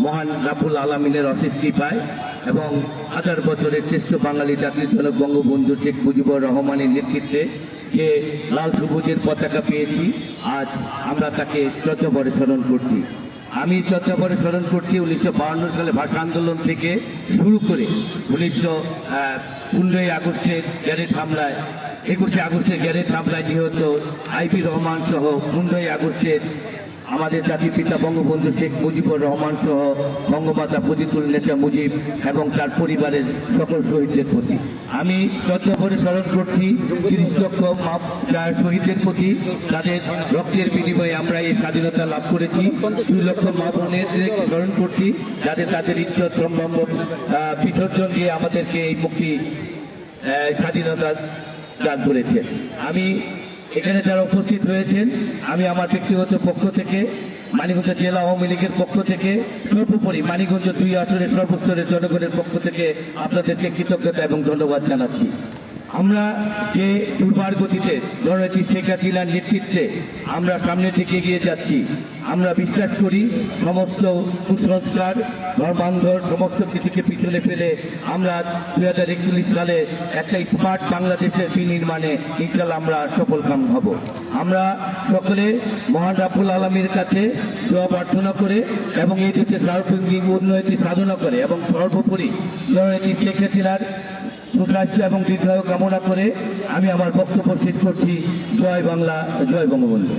মহান রাফুল আলমিনের অশেষ কৃপায় এবং হাজার বছরের শ্রেষ্ঠ বাঙালি জাতির জনক বঙ্গবন্ধু শেখ মুজিবুর রহমানের নেতৃত্বে যে লাল সবুজের পতাকা পেয়েছি, আজ আমরা তাকে শ্রদ্ধভরে স্মরণ করছি। আমি শ্রদ্ধাভরে স্মরণ করছি উনিশশো সালে ভাষা আন্দোলন থেকে শুরু করে উনিশশো পনেরোই আগস্টের গ্যারেট হামলায়, একুশে আগস্টের গ্যারেট হামলায় নিহত আইপি রহমান সহ পনেরোই আগস্টের আমাদের জাতির পিতা বঙ্গবন্ধু শেখ মুজিবুর রহমান সহ বঙ্গমাতা ফজিতুল নেতা মুজিব এবং তার পরিবারের সকল শহীদদের প্রতি। আমি শ্রদ্ধাভরে স্মরণ করছি তিরিশ লক্ষ শহীদদের প্রতি তাদের রক্তের বিনিময়ে আমরা এই স্বাধীনতা লাভ করেছি। দুই লক্ষ মা স্মরণ করছি যাদের তাদের ইজ্জত আহ, বিসর্জন দিয়ে আমাদেরকে এই মুক্তি স্বাধীনতা দান করেছে। আমি এখানে যারা উপস্থিত রয়েছেন, আমি আমার ব্যক্তিগত পক্ষ থেকে, মানিকগঞ্জ জেলা আওয়ামী লীগের পক্ষ থেকে, সর্বোপরি মানিকগঞ্জ দুই আসনের সর্বস্তরের জনগণের পক্ষ থেকে আপনাদেরকে কৃতজ্ঞতা এবং ধন্যবাদ জানাচ্ছি। আমরা যে দুর্বার গতিতে জননেত্রী শেখ হাসিনার নেতৃত্বে আমরা সামনের দিকে এগিয়ে যাচ্ছি। আমরা বিশ্বাস করি সমস্ত কুসংস্কার, ধর্মান্ধর সমস্ত কিছুকে পিছনে ফেলে আমরা দুই হাজার একচল্লিশ সালে একটা স্মার্ট বাংলাদেশের বিনির্মাণে ইনশাল্লাহ আমরা সফল কাম হব। আমরা সকলে মহান রাবুল আলমীর কাছে দোয়া প্রার্থনা করে এবং এই দেশের সার্বজনীন উন্নতি সাধনা করে এবং সর্বোপরি জননেত্রী শেখ হাসিনার সুস্বাস্থ্য এবং দীর্ঘায়ু কামনা করে আমি আমার বক্তব্য শেষ করছি। জয় বাংলা জয় বঙ্গবন্ধু।